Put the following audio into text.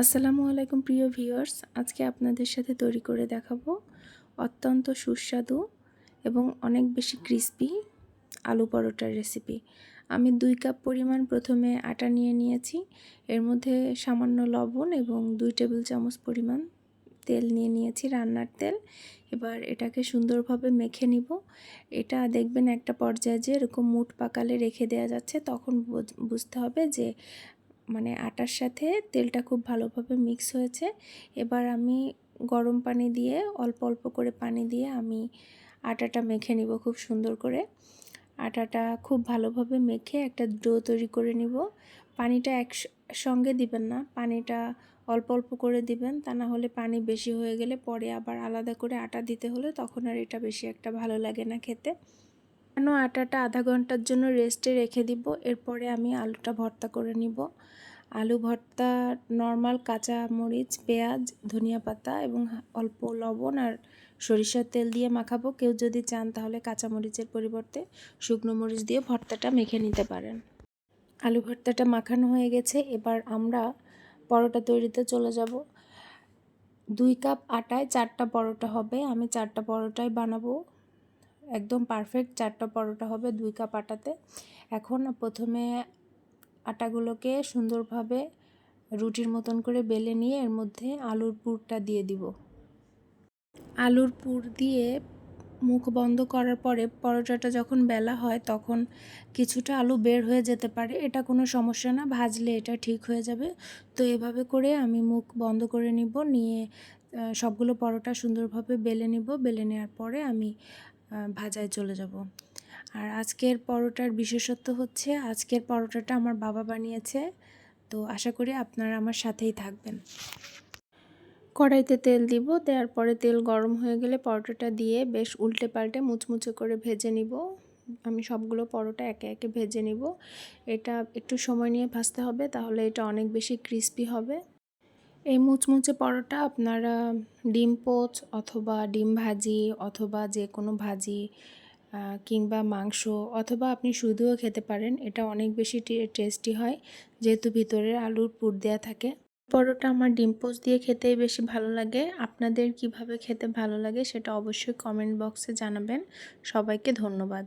আসসালামু আলাইকুম প্রিয় ভিউয়ার্স, আজকে আপনাদের সাথে তৈরি করে দেখাবো অত্যন্ত সুস্বাদু এবং অনেক বেশি ক্রিস্পি আলু পরোটার রেসিপি আমি দুই কাপ পরিমাণ প্রথমে আটা নিয়ে নিয়েছি, এর মধ্যে সামান্য লবণ এবং দুই টেবিল চামচ পরিমাণ তেল নিয়ে নিয়েছি, রান্নার তেল। এবার এটাকে সুন্দরভাবে মেখে নিব। এটা দেখবেন একটা পর্যায়ে যে এরকম মুঠ পাকালে রেখে দেওয়া যাচ্ছে, তখন বুঝতে হবে যে মানে আটার সাথে তেলটা খুব ভালোভাবে মিক্স হয়েছে। এবার আমি গরম পানি দিয়ে, অল্প অল্প করে পানি দিয়ে আমি আটাটা মেখে নিব খুব সুন্দর করে। আটাটা খুব ভালোভাবে মেখে একটা ডো তৈরি করে নিব। পানিটা এক সঙ্গে দিবেন না, পানিটা অল্প অল্প করে দিবেন, তা না হলে পানি বেশি হয়ে গেলে পরে আবার আলাদা করে আটা দিতে হলে তখন আর এটা বেশি একটা ভালো লাগে না খেতে। কেন আটাটা আধা ঘণ্টার জন্য রেস্টে রেখে দিব? এরপরে আমি আলুটা ভর্তা করে নিব। আলু ভর্তা, নর্মাল কাঁচা মরিচ, পেঁয়াজ, ধনিয়া পাতা এবং অল্প লবণ আর সরিষার তেল দিয়ে মাখাবো। কেউ যদি চান তাহলে কাঁচা মরিচের পরিবর্তে শুকনো মরিচ দিয়ে ভর্তাটা মেখে নিতে পারেন। আলু ভর্তাটা মাখানো হয়ে গেছে। এবার আমরা পরোটা তৈরিতে চলে যাব। দুই কাপ আটায় চারটা পরোটা হবে। আমি চারটা পরোটাই বানাবো। একদম পারফেক্ট চারটা পরোটা হবে দুই কাপ আটাতে। এখন প্রথমে আটাগুলোকে সুন্দরভাবে রুটির মতন করে বেলে নিয়ে এর মধ্যে আলুর পুরটা দিয়ে দিব। আলুর পুর দিয়ে মুখ বন্ধ করার পরে পরোটাটা যখন বেলা হয় তখন কিছুটা আলু বের হয়ে যেতে পারে। এটা কোনো সমস্যা না, ভাজলে এটা ঠিক হয়ে যাবে। তো এভাবে করে আমি মুখ বন্ধ করে নিব, নিয়ে সবগুলো পরোটা সুন্দরভাবে বেলে নিব। বেলে নেওয়ার পরে আমি ভাজায় চলে যাব। আর আজকের পরোটার বিশেষত্ব হচ্ছে আজকের পরোটাটা আমার বাবা বানিয়েছে। তো আশা করি আপনারা আমার সাথেই থাকবেন। কড়াইতে তেল দিব, দেওয়ার পরে তেল গরম হয়ে গেলে পরোটাটা দিয়ে বেশ উল্টে পাল্টে মুচমুচে করে ভেজে নিব। আমি সবগুলো পরোটা একে একে ভেজে নিব। এটা একটু সময় নিয়ে ভাজতে হবে, তাহলে এটা অনেক বেশি ক্রিস্পি হবে। এই মুচমুচে পরোটা আপনারা ডিম পোচ অথবা ডিম ভাজি অথবা যে কোনো ভাজি কিংবা মাংস অথবা আপনি শুধুও খেতে পারেন, এটা অনেক বেশি টেস্টি হয়, যেহেতু ভিতরে আলুর পুর দেওয়া থাকে। পরোটা আমার ডিম পোস্ট দিয়ে খেতেই বেশি ভালো লাগে। আপনাদের কীভাবে খেতে ভালো লাগে সেটা অবশ্যই কমেন্ট বক্সে জানাবেন। সবাইকে ধন্যবাদ।